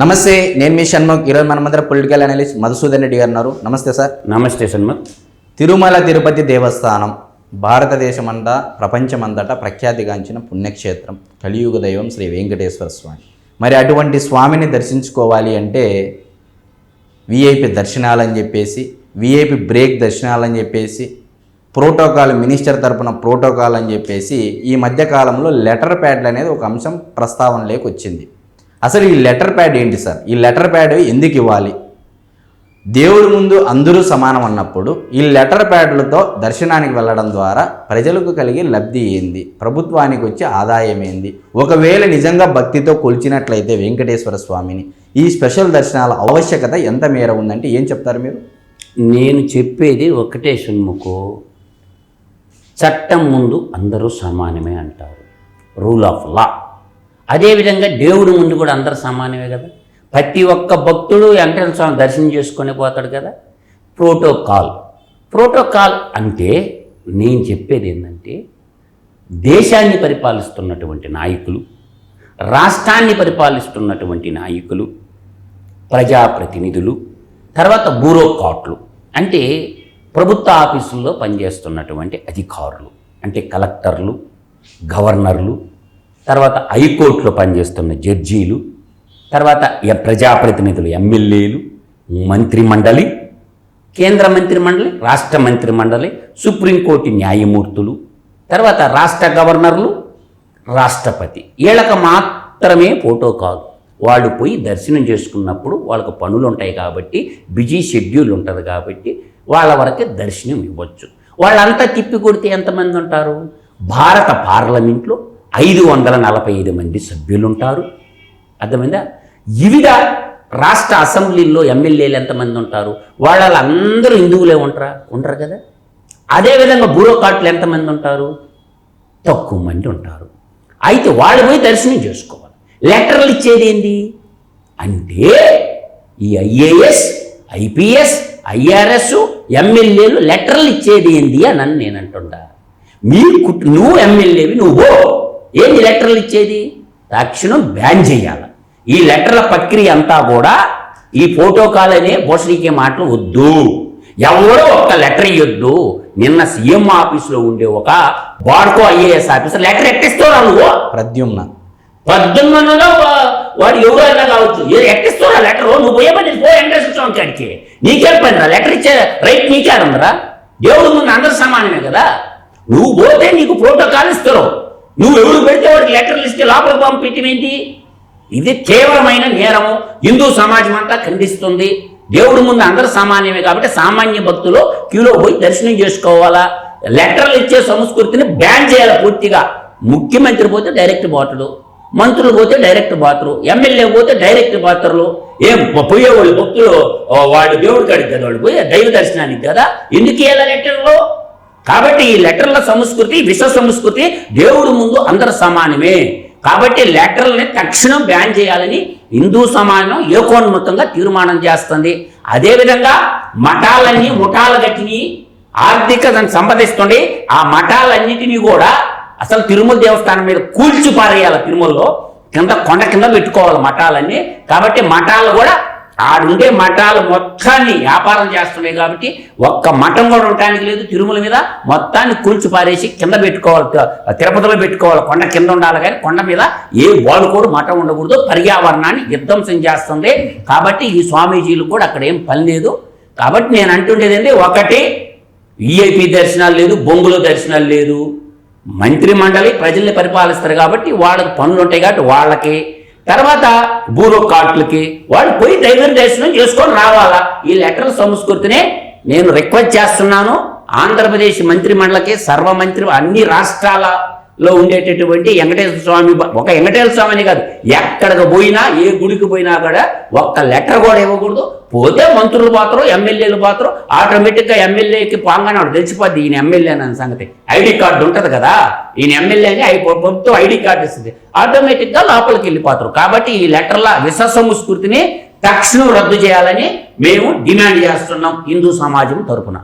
నమస్తే నేను మీ షణ్ముఖ్. ఈరోజు మన మధ్య పొలిటికల్ అనలిస్ట్ మధుసూదన్ రెడ్డి గారు ఉన్నారు. నమస్తే సార్. నమస్తే సన్మత్ తిరుమల తిరుపతి దేవస్థానం భారతదేశమంతా ప్రపంచమంతటా ప్రఖ్యాతిగాంచిన పుణ్యక్షేత్రం కలియుగ దైవం శ్రీ వెంకటేశ్వర స్వామి. మరి అటువంటి స్వామిని దర్శించుకోవాలి అంటే విఐపి దర్శనాలని చెప్పేసి విఐపి బ్రేక్ దర్శనాలని చెప్పేసి ప్రోటోకాల్ మినిస్టర్ తరపున ప్రోటోకాల్ అని చెప్పేసి ఈ మధ్య కాలంలో లెటర్ ప్యాడ్లు అనేది ఒక అంశం ప్రస్తావనలోకి వచ్చింది. అసలు ఈ లెటర్ ప్యాడ్ ఏంటి సార్? ఈ లెటర్ ప్యాడ్ ఎందుకు ఇవ్వాలి? దేవుడి ముందు అందరూ సమానం అన్నప్పుడు ఈ లెటర్ ప్యాడ్లతో దర్శనానికి వెళ్ళడం ద్వారా ప్రజలకు కలిగే లబ్ధి ఏంది? ప్రభుత్వానికి వచ్చే ఆదాయం ఏంది? ఒకవేళ నిజంగా భక్తితో కొలిచినట్లయితే వెంకటేశ్వర స్వామిని ఈ స్పెషల్ దర్శనాల ఆవశ్యకత ఎంత మేర ఉందంటే ఏం చెప్తారు మీరు? నేను చెప్పేది ఒకటే షణ్ముఖు. చట్టం ముందు అందరూ సమానమే అంటారు. రూల్ ఆఫ్ లా అదేవిధంగా దేవుడి ముందు కూడా అందరు సమానమే కదా. ప్రతి ఒక్క భక్తుడు వెంకటేశ్వర స్వామి దర్శనం చేసుకొని పోతాడు కదా. ప్రోటోకాల్. ప్రోటోకాల్ అంటే నేను చెప్పేది ఏంటంటే దేశాన్ని పరిపాలిస్తున్నటువంటి నాయకులు రాష్ట్రాన్ని పరిపాలిస్తున్నటువంటి నాయకులు ప్రజాప్రతినిధులు తర్వాత బ్యూరోక్రాట్లు అంటే ప్రభుత్వ ఆఫీసుల్లో పనిచేస్తున్నటువంటి అధికారులు అంటే కలెక్టర్లు గవర్నర్లు తర్వాత హైకోర్టులో పనిచేస్తున్న జడ్జీలు తర్వాత ప్రజాప్రతినిధులు ఎమ్మెల్యేలు మంత్రిమండలి కేంద్ర మంత్రిమండలి రాష్ట్ర మంత్రిమండలి సుప్రీంకోర్టు న్యాయమూర్తులు తర్వాత రాష్ట్ర గవర్నర్లు రాష్ట్రపతి. వీళ్ళకి మాత్రమే ఫోటో కాదు. వాళ్ళు పోయి దర్శనం చేసుకున్నప్పుడు వాళ్ళకు పనులు ఉంటాయి కాబట్టి బిజీ షెడ్యూల్ ఉంటుంది కాబట్టి వాళ్ళ వరకే దర్శనం ఇవ్వచ్చు. వాళ్ళంతా తిప్పి కొడితే ఎంతమంది ఉంటారు? భారత పార్లమెంట్లో ఐదు వందల నలభై ఐదు మంది సభ్యులు ఉంటారు అర్థమైందా? వివిధ రాష్ట్ర అసెంబ్లీల్లో ఎమ్మెల్యేలు ఎంతమంది ఉంటారు? వాళ్ళందరూ హిందువులే ఉంటారా? ఉండరు కదా. అదేవిధంగా బ్యూరోక్రాట్లు ఎంతమంది ఉంటారు? తక్కువ మంది ఉంటారు. అయితే వాళ్ళు పోయి దర్శనం చేసుకోవాలి. లెటర్లు ఇచ్చేది ఏంటి అంటే ఈ ఐఏఎస్ ఐపీఎస్ ఐఆర్ఎస్ ఎమ్మెల్యేలు లెటర్లు ఇచ్చేది ఏంది అని నేను అంటుండ. మీ కుట్ నువ్వు ఎమ్మెల్యేవి నువ్వు ఏంది లెటర్లు ఇచ్చేది? తక్షణం బ్యాన్ చేయాలి. ఈ లెటర్ల ప్రక్రియ అంతా కూడా ఈ ఫోటోకాల్ అనే భూషణికే మాటలు వద్దు. ఎవరో ఒక్క లెటర్ ఇవ్వద్దు నిన్న సీఎం ఆఫీసులో ఉండే ఒక బాడ్కో ఐఏఎస్ ఆఫీసర్ లెటర్ ఎట్టిస్తారా నువ్వు? ప్రద్యుమ్న. పద్దెనిమిదిలో వాడు ఎవరైనా కావచ్చు. ఏ ఎట్టిస్తారా లెటర్ నువ్వు పోయే పని పో స్వామి కాడికి. నీకేం పని రా లెటర్ ఇచ్చే రైట్ నీకే ఉందరా దేవుడు ముందు అందరు సమానమే కదా? నువ్వు పోతే నీకు ప్రోటోకాల్ ఇస్తారు. నువ్వు ఎవరు పెడితే వాడికి లెటర్లు ఇస్తే లోపలికి పంపించమేంటి ఇది తీవ్రమైన నేరము. హిందూ సమాజం అంతా ఖండిస్తుంది. దేవుడి ముందు అందరు సామాన్యమే కాబట్టి సామాన్య భక్తులు క్యూలో పోయి దర్శనం చేసుకోవాలా? లెటర్లు ఇచ్చే సంస్కృతిని బ్యాన్ చేయాలి పూర్తిగా? ముఖ్యమంత్రి పోతే డైరెక్ట్ బాటలు మంత్రులు పోతే డైరెక్ట్ బాతురు ఎమ్మెల్యే పోతే డైరెక్ట్ బాతురులు ఏం పోయేవాళ్ళు భక్తులు వాడు దేవుడి కాడికి కదా వాళ్ళు పోయి దైవ దర్శనానికి కదా? ఎందుకు వెళ్ళాలి లెటర్లో? కాబట్టి ఈ లెటర్ల సంస్కృతి విష సంస్కృతి దేవుడి ముందు అందరు సమానమే. కాబట్టి లెటర్లని తక్షణం బ్యాన్ చేయాలని హిందూ సమాజం ఏకోన్ముఖంగా తీర్మానం చేస్తుంది. అదేవిధంగా మఠాలన్నీ ముఠాలు గట్టిని ఆర్థిక దాన్ని ఆ మఠాలన్నిటినీ కూడా అసలు తిరుమల దేవస్థానం మీద కూల్చి పారేయాలి తిరుమలలో. కింద కొండ కింద పెట్టుకోవాలి మఠాలన్నీ. కాబట్టి మఠాలు కూడా ఆడుండే మఠాలు మొత్తాన్ని వ్యాపారం చేస్తున్నాయి కాబట్టి ఒక్క మఠం కూడా ఉండటానికి లేదు. తిరుమల మీద మొత్తాన్ని కూల్చి పారేసి కింద పెట్టుకోవాలి. తిరుపతిలో పెట్టుకోవాలి. కొండ కింద ఉండాలి కానీ కొండ మీద ఏ బాలుకోడు మఠం ఉండకూడదు. పర్యావరణాన్ని విధ్వంసం చేస్తుంది. కాబట్టి ఈ స్వామీజీలు కూడా అక్కడ ఏం పని లేదు. కాబట్టి నేను అంటుండేది ఏంటి ఒకటి విఐపి దర్శనాలు లేదు బొంగులో దర్శనాలు లేదు. మంత్రి మండలి ప్రజల్ని పరిపాలిస్తారు కాబట్టి వాళ్ళకి పనులు ఉంటాయి కాబట్టి వాళ్ళకి తర్వాత బ్యూరోక్రాట్లకి వాళ్ళు పోయి దైవ చేసుకొని రావాలా? ఈ లెటర్ల సంస్కృతినే నేను రిక్వెస్ట్ చేస్తున్నాను. ఆంధ్రప్రదేశ్ మంత్రి మండలికి సర్వమంత్రి అన్ని రాష్ట్రాల లో ఉండేటటువంటి వెంకటేశ్వర స్వామి ఒక వెంకటేశ్వర స్వామి అని కాదు. ఎక్కడికి పోయినా ఏ గుడికి పోయినా కూడా ఒక్క లెటర్ కూడా ఇవ్వకూడదు. పోతే మంత్రులు పాత్ర ఎమ్మెల్యేలు పాత్ర ఆటోమేటిక్గా ఎమ్మెల్యేకి పాంగానే వాడు తెలిసిపోద్ది. ఈయన ఎమ్మెల్యే అన్న సంగతి. ఐడి కార్డు ఉంటుంది కదా. ఈయన ఎమ్మెల్యే అని ఐ- ప్రభుత్వం ఐడి కార్డు ఇస్తుంది. ఆటోమేటిక్గా లోపలికి వెళ్ళిపోతారు. కాబట్టి ఈ లెటర్ల విశ్వసము సంస్కృతిని తక్షణం రద్దు చేయాలని మేము డిమాండ్ చేస్తున్నాం హిందూ సమాజం తరపున.